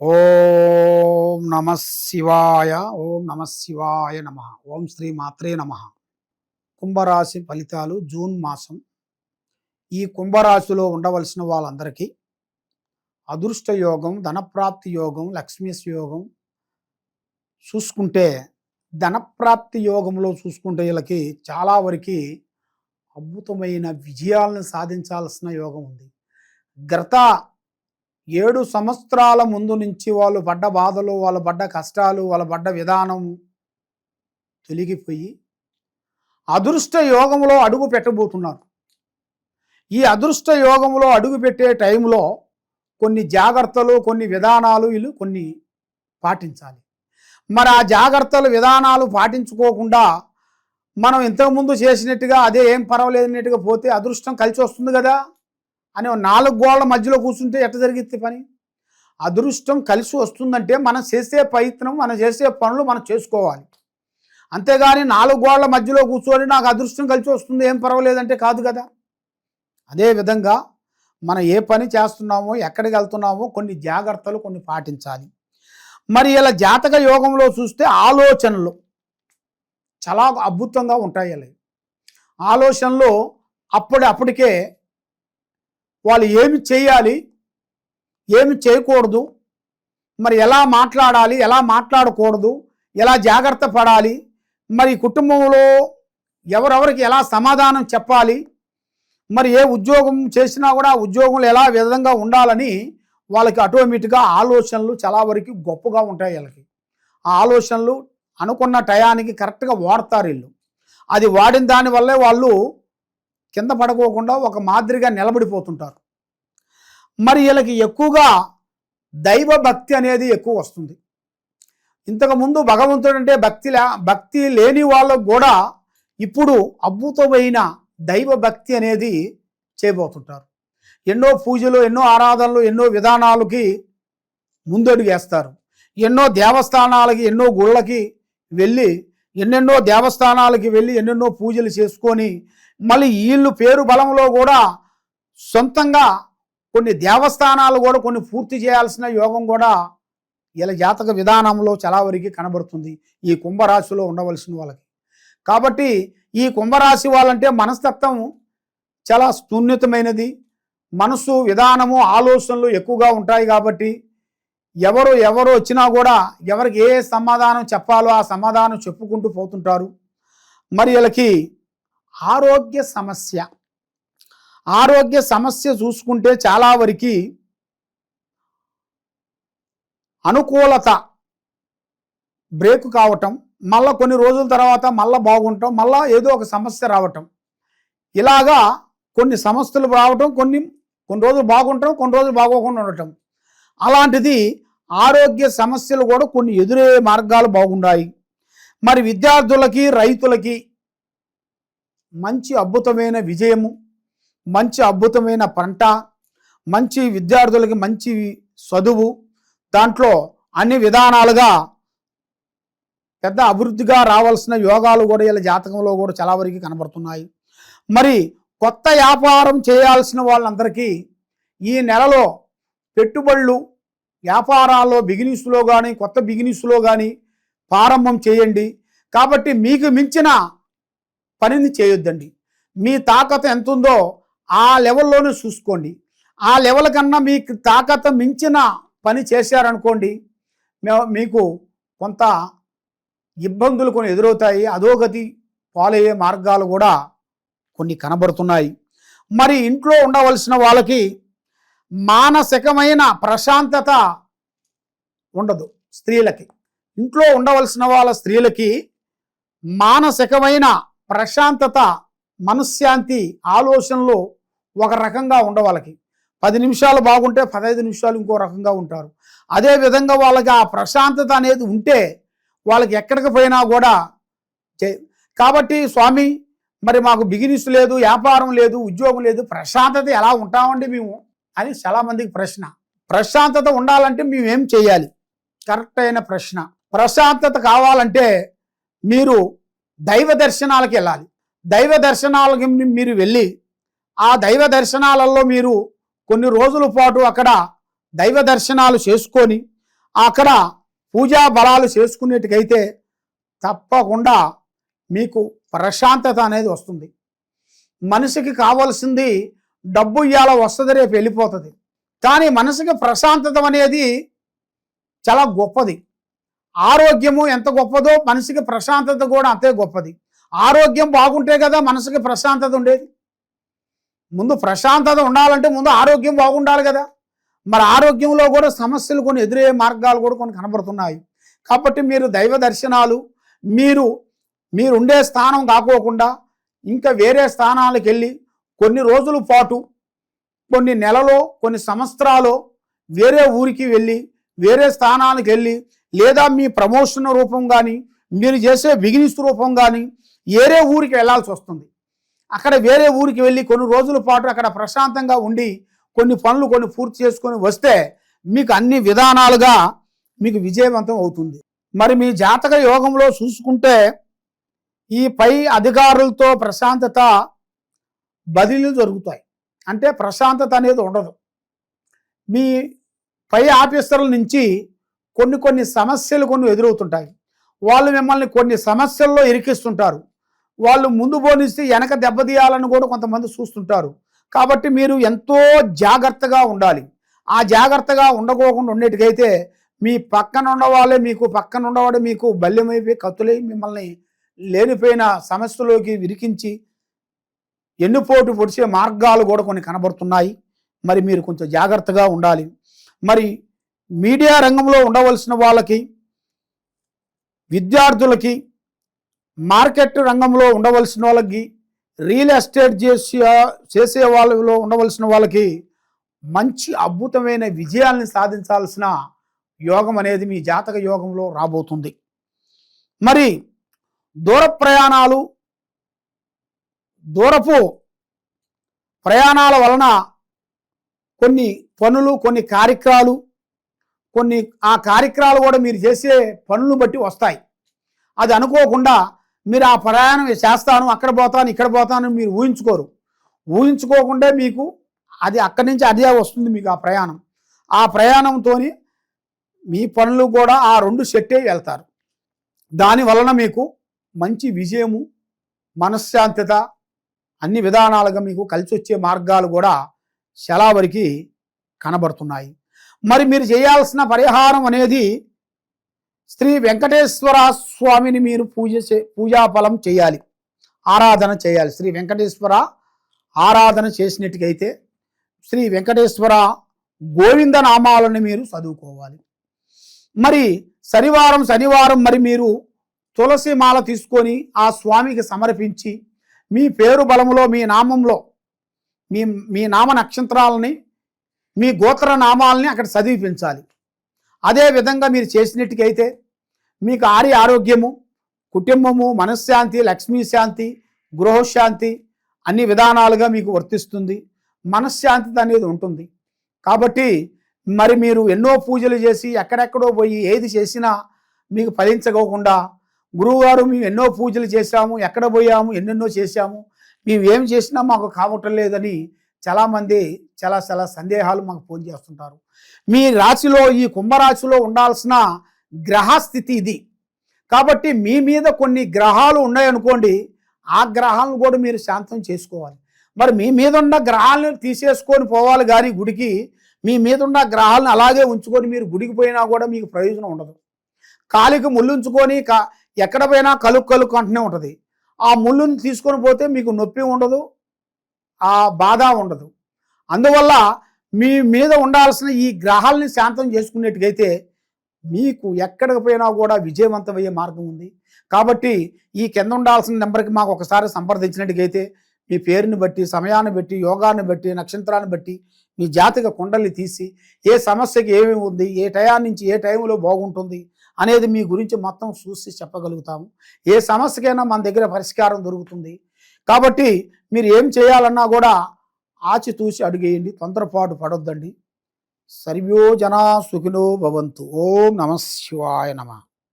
ఓం నమ శివాయ ఓం నమ శివాయ నమ ఓం శ్రీ మాత్రే నమ. కుంభరాశి ఫలితాలు జూన్ మాసం. ఈ కుంభరాశిలో ఉండవలసిన వాళ్ళందరికీ అదృష్ట యోగం ధనప్రాప్తి యోగం లక్ష్మీస్ యోగం చూసుకుంటే ధనప్రాప్తి యోగంలో చూసుకుంటే వీళ్ళకి చాలా వరకు అద్భుతమైన విజయాలను సాధించాల్సిన యోగం ఉంది. గత ఏడు సంవత్సరాల ముందు నుంచి వాళ్ళు పడ్డ బాధలు వాళ్ళు పడ్డ కష్టాలు వాళ్ళ పడ్డ విధానం తొలగిపోయి అదృష్ట యోగంలో అడుగు పెట్టబోతున్నారు. ఈ అదృష్ట యోగంలో అడుగు పెట్టే టైంలో కొన్ని జాగ్రత్తలు కొన్ని విధానాలు వీళ్ళు కొన్ని పాటించాలి. మరి ఆ జాగ్రత్తలు విధానాలు పాటించుకోకుండా మనం ఇంతకుముందు చేసినట్టుగా అదే ఏం పర్వాలేదన్నట్టుగా పోతే అదృష్టం కలిసి వస్తుంది కదా. అని నాలుగు గోళ్ళ మధ్యలో కూర్చుంటే ఎట్ట జరిగిద్ది పని? అదృష్టం కలిసి వస్తుందంటే మనం చేసే ప్రయత్నం మనం చేసే పనులు మనం చేసుకోవాలి. అంతేగాని నాలుగు గోళ్ళ మధ్యలో కూర్చొని నాకు అదృష్టం కలిసి వస్తుంది ఏం పర్వాలేదంటే కాదు కదా? అదే విధంగా మనం ఏ పని చేస్తున్నామో ఎక్కడికి వెళ్తున్నామో కొన్ని జాగ్రత్తలు కొన్ని పాటించాలి. మరి ఇలా జాతక యోగంలో చూస్తే ఆలోచనలు చాలా అద్భుతంగా ఉంటాయి. అలా ఆలోచనలు అప్పుడు అప్పటికే వాళ్ళు ఏమి చేయాలి ఏమి చేయకూడదు మరి ఎలా మాట్లాడాలి ఎలా మాట్లాడకూడదు ఎలా జాగ్రత్త పడాలి మరి కుటుంబంలో ఎవరెవరికి ఎలా సమాధానం చెప్పాలి మరి ఏ ఉద్యోగం చేసినా కూడా ఉద్యోగంలో ఎలా విధంగా ఉండాలని వాళ్ళకి ఆటోమేటిక్గా ఆలోచనలు చాలా వరకు గొప్పగా ఉంటాయి వీళ్ళకి. ఆ ఆలోచనలు అనుకున్న టయానికి కరెక్ట్గా వాడతారు వీళ్ళు. అది వాడిన దానివల్లే వాళ్ళు కింద పడుకోకుండా ఒక మాదిరిగా నిలబడిపోతుంటారు. మరి వీళ్ళకి ఎక్కువగా దైవ భక్తి అనేది ఎక్కువ వస్తుంది. ఇంతకుముందు భగవంతుడు అంటే భక్తి భక్తి లేని వాళ్ళకు కూడా ఇప్పుడు అద్భుతమైన దైవ భక్తి అనేది చేయబోతుంటారు. ఎన్నో పూజలు ఎన్నో ఆరాధనలు ఎన్నో విధానాలకి ముందడుగేస్తారు ఎన్నో దేవస్థానాలకి ఎన్నో గుళ్ళకి వెళ్ళి ఎన్నెన్నో దేవస్థానాలకి వెళ్ళి ఎన్నెన్నో పూజలు చేసుకొని మళ్ళీ వీళ్ళు పేరు బలంలో కూడా సొంతంగా కొన్ని దేవస్థానాలు కూడా కొన్ని పూర్తి చేయాల్సిన యోగం కూడా ఇలా జాతక విధానంలో చాలా వరకు కనబడుతుంది. ఈ కుంభరాశిలో ఉండవలసిన వాళ్ళకి. కాబట్టి ఈ కుంభరాశి వాళ్ళంటే మనస్తత్వం చాలా సున్నితమైనది. మనసు విధానము ఆలోచనలు ఎక్కువగా ఉంటాయి కాబట్టి ఎవరు ఎవరు వచ్చినా కూడా ఎవరికి ఏ సమాధానం చెప్పాలో ఆ సమాధానం చెప్పుకుంటూ పోతుంటారు. మరి వీళ్ళకి ఆరోగ్య సమస్య. ఆరోగ్య సమస్య చూసుకుంటే చాలా వరకు అనుకూలత బ్రేక్ కావటం మళ్ళీ కొన్ని రోజుల తర్వాత మళ్ళీ బాగుంటాం మళ్ళీ ఏదో ఒక సమస్య రావటం. ఇలాగా కొన్ని సమస్యలు రావటం కొన్ని కొన్ని రోజులు బాగుంటాం కొన్ని రోజులు బాగోకుండా ఉండటం. అలాంటిది ఆరోగ్య సమస్యలు కూడా కొన్ని ఎదురయ్యే మార్గాలు బాగున్నాయి మరి విద్యార్థులకి రైతులకి మంచి అద్భుతమైన విజయము మంచి అద్భుతమైన పంట మంచి విద్యార్థులకి మంచి చదువు దాంట్లో అన్ని విధానాలుగా పెద్ద అభివృద్ధిగా రావాల్సిన యోగాలు కూడా ఇలా జాతకంలో కూడా చాలా వరకు కనబడుతున్నాయి. మరి కొత్త వ్యాపారం చేయాల్సిన వాళ్ళందరికీ ఈ నెలలో పెట్టుబడులు వ్యాపారాల్లో బిగినిస్లో కానీ కొత్త బిగినిస్లో కానీ ప్రారంభం చేయండి. కాబట్టి మీకు మించిన పనిని చేయొద్దండి. మీ తాకత ఎంత ఉందో ఆ లెవెల్లోనే చూసుకోండి. ఆ లెవెల్ కన్నా మీకు తాకత మించిన పని చేశారనుకోండి మీకు కొంత ఇబ్బందులు కొన్ని ఎదురవుతాయి. అధోగతి పాలయ్యే మార్గాలు కూడా కొన్ని కనబడుతున్నాయి. మరి ఇంట్లో ఉండవలసిన వాళ్ళకి మానసికమైన ప్రశాంతత ఉండదు స్త్రీలకి. ఇంట్లో ఉండవలసిన వాళ్ళ స్త్రీలకి మానసికమైన ప్రశాంతత మనశ్శాంతి ఆలోచనలు ఒక రకంగా ఉండవాళ్ళకి పది నిమిషాలు బాగుంటే పదహైదు నిమిషాలు ఇంకో రకంగా ఉంటారు. అదే విధంగా వాళ్ళకి ఆ ప్రశాంతత అనేది ఉంటే వాళ్ళకి ఎక్కడికి పోయినా కూడా కాబట్టి స్వామి మరి మాకు బిగినిస్ లేదు వ్యాపారం లేదు ఉద్యోగం లేదు ప్రశాంతత ఎలా ఉంటామండి మేము? అని చాలామందికి ప్రశ్న. ప్రశాంతత ఉండాలంటే మేము ఏం చేయాలి? కరెక్ట్ అయిన ప్రశ్న. ప్రశాంతత కావాలంటే మీరు దైవ దర్శనాలకు వెళ్ళాలి. దైవ దర్శనాలకి మీరు వెళ్ళి ఆ దైవ దర్శనాలలో మీరు కొన్ని రోజుల పాటు అక్కడ దైవ దర్శనాలు చేసుకొని అక్కడ పూజా బలాలు చేసుకునేటికైతే తప్పకుండా మీకు ప్రశాంతత అనేది వస్తుంది. మనిషికి కావాల్సింది డబ్బు ఇవాళ వస్తుంది రేపు వెళ్ళిపోతుంది. కానీ మనసుకి ప్రశాంతత అనేది చాలా గొప్పది. ఆరోగ్యము ఎంత గొప్పదో మనిషికి ప్రశాంతత కూడా అంతే గొప్పది. ఆరోగ్యం బాగుంటే కదా మనసుకి ప్రశాంతత ఉండేది. ముందు ప్రశాంతత ఉండాలంటే ముందు ఆరోగ్యం బాగుండాలి కదా. మరి ఆరోగ్యంలో కూడా సమస్యలు కొన్ని ఎదురయ్యే మార్గాలు కూడా కొన్ని కనబడుతున్నాయి. కాబట్టి మీరు దైవ దర్శనాలు మీరు మీరు ఉండే స్థానం కాకోకుండా ఇంకా వేరే స్థానాలకు వెళ్ళి కొన్ని రోజుల పాటు కొన్ని నెలలో కొన్ని సంవత్సరాలు వేరే ఊరికి వెళ్ళి వేరే స్థానానికి వెళ్ళి లేదా మీ ప్రమోషన్ రూపం కానీ మీరు చేసే బిగినిస్ రూపం కానీ వేరే ఊరికి వెళ్ళాల్సి వస్తుంది. అక్కడ వేరే ఊరికి వెళ్ళి కొన్ని రోజుల పాటు అక్కడ ప్రశాంతంగా ఉండి కొన్ని పనులు కొన్ని పూర్తి చేసుకొని వస్తే మీకు అన్ని విధానాలుగా మీకు విజయవంతం అవుతుంది. మరి మీ జాతక యోగంలో చూసుకుంటే ఈ పై అధికారులతో ప్రశాంతత బదిలీలు జరుగుతాయి. అంటే ప్రశాంతత అనేది ఉండదు. మీ పై ఆఫీసర్ల నుంచి కొన్ని కొన్ని సమస్యలు కొన్ని ఎదురవుతుంటాయి. వాళ్ళు మిమ్మల్ని కొన్ని సమస్యల్లో ఇరికిస్తుంటారు. వాళ్ళు ముందు పోనిస్తే వెనక దెబ్బతీయాలని కూడా కొంతమంది చూస్తుంటారు. కాబట్టి మీరు ఎంతో జాగ్రత్తగా ఉండాలి. ఆ జాగ్రత్తగా ఉండకోకుండా ఉండేటికైతే మీ పక్కన ఉన్నవాళ్ళే మీకు పక్కన ఉన్నవాడే మీకు బల్యమైపోయి కత్తులై మిమ్మల్ని లేనిపోయిన సమస్యలోకి విరికించి ఎన్నుపోటు పొడిచే మార్గాలు కూడా కొన్ని కనబడుతున్నాయి. మరి మీరు కొంచెం జాగ్రత్తగా ఉండాలి. మరి మీడియా రంగంలో ఉండవలసిన వాళ్ళకి విద్యార్థులకి మార్కెట్ రంగంలో ఉండవలసిన వాళ్ళకి రియల్ ఎస్టేట్ చేసే చేసే వాళ్ళలో ఉండవలసిన వాళ్ళకి మంచి అద్భుతమైన విజయాల్ని సాధించాల్సిన యోగం అనేది మీ జాతక యోగంలో రాబోతుంది. మరి దూర ప్రయాణాలు దూరపు ప్రయాణాల వలన కొన్ని పనులు కొన్ని కార్యక్రమాలు కొన్ని ఆ కార్యక్రమాలు కూడా మీరు చేసే పనులు బట్టి వస్తాయి. అది అనుకోకుండా మీరు ఆ ప్రయాణం చేస్తాను అక్కడ పోతాను ఇక్కడ పోతాను మీరు ఊహించుకోరు. ఊహించుకోకుండా మీకు అది అక్కడి నుంచి అదే వస్తుంది మీకు ఆ ప్రయాణం. ఆ ప్రయాణంతో మీ పనులు కూడా ఆ రెండు సెట్టే వెళ్తారు. దాని వలన మీకు మంచి విజయము మనశ్శాంతత అన్ని విధానాలుగా మీకు కలిసి వచ్చే మార్గాలు కూడా చాలా వరకు కనబడుతున్నాయి. మరి మీరు చేయాల్సిన పరిహారం అనేది శ్రీ వెంకటేశ్వర స్వామిని మీరు పూజ చే పూజాఫలం చేయాలి ఆరాధన చేయాలి. శ్రీ వెంకటేశ్వర ఆరాధన చేసినట్టుకైతే శ్రీ వెంకటేశ్వర గోవింద నామాలను మీరు చదువుకోవాలి. మరి శనివారం శనివారం మరి మీరు తులసి మాల తీసుకొని ఆ స్వామికి సమర్పించి మీ పేరు బలములో మీ నామంలో మీ మీ నామ నక్షత్రాలని మీ గోత్ర నామాలని అక్కడ చదివిపించాలి అదే విధంగా మీరు చేసినట్టుకైతే మీకు ఆరి ఆరోగ్యము కుటుంబము మనశ్శాంతి లక్ష్మీశాంతి గృహశాంతి అన్ని విధానాలుగా మీకు వర్తిస్తుంది. మనశ్శాంతి అనేది ఉంటుంది. కాబట్టి మరి మీరు ఎన్నో పూజలు చేసి ఎక్కడెక్కడో పోయి ఏది చేసినా మీకు ఫలించకోకుండా గురువుగారు మేము ఎన్నో పూజలు చేశాము ఎక్కడ పోయాము ఎన్నెన్నో చేశాము మేము ఏం చేసినా మాకు కావటం లేదని చాలామంది చాలా చాలా సందేహాలు మాకు ఫోన్ చేస్తుంటారు. మీ రాశిలో ఈ కుంభరాశిలో ఉండాల్సిన గ్రహస్థితి ఇది. కాబట్టి మీ మీద కొన్ని గ్రహాలు ఉన్నాయనుకోండి ఆ గ్రహాలను కూడా మీరు శాంతం చేసుకోవాలి. మరి మీ మీద ఉన్న గ్రహాలను తీసేసుకొని పోవాలి కానీ గుడికి మీ మీద ఉన్న గ్రహాలను అలాగే ఉంచుకొని మీరు గుడికి పోయినా కూడా మీకు ప్రయోజనం ఉండదు. కాలికి ముళ్ళుంచుకొని కా ఎక్కడ పోయినా కలుకు కలుకు అంటూనే ఉంటుంది. ఆ ముళ్ళుని తీసుకొని పోతే మీకు నొప్పి ఉండదు ఆ బాధ ఉండదు. అందువల్ల మీ మీద ఉండాల్సిన ఈ గ్రహాలని శాంతం చేసుకునేట్టుకైతే మీకు ఎక్కడికి పోయినా కూడా విజయవంతమయ్యే మార్గం ఉంది. కాబట్టి ఈ కింద ఉండాల్సిన నెంబర్కి మాకు ఒకసారి సంప్రదించినట్టుకైతే మీ పేరుని బట్టి సమయాన్ని బట్టి యోగాన్ని బట్టి నక్షత్రాన్ని బట్టి మీ జాతక కుండల్ని తీసి ఏ సమస్యకి ఏమేమి ఉంది ఏ టయాన్ని నుంచి ఏ టైంలో బాగుంటుంది అనేది మీ గురించి మొత్తం చూసి చెప్పగలుగుతాము. ఏ సమస్యకైనా మన దగ్గర పరిష్కారం దొరుకుతుంది. కాబట్టి మీరు ఏం చేయాలన్నా కూడా ఆచితూచి అడిగేయండి తొందరపాటు పడొద్దండి. సర్వ్యో జనా సుఖినో భవంతు. ఓం నమ శివాయ నమ.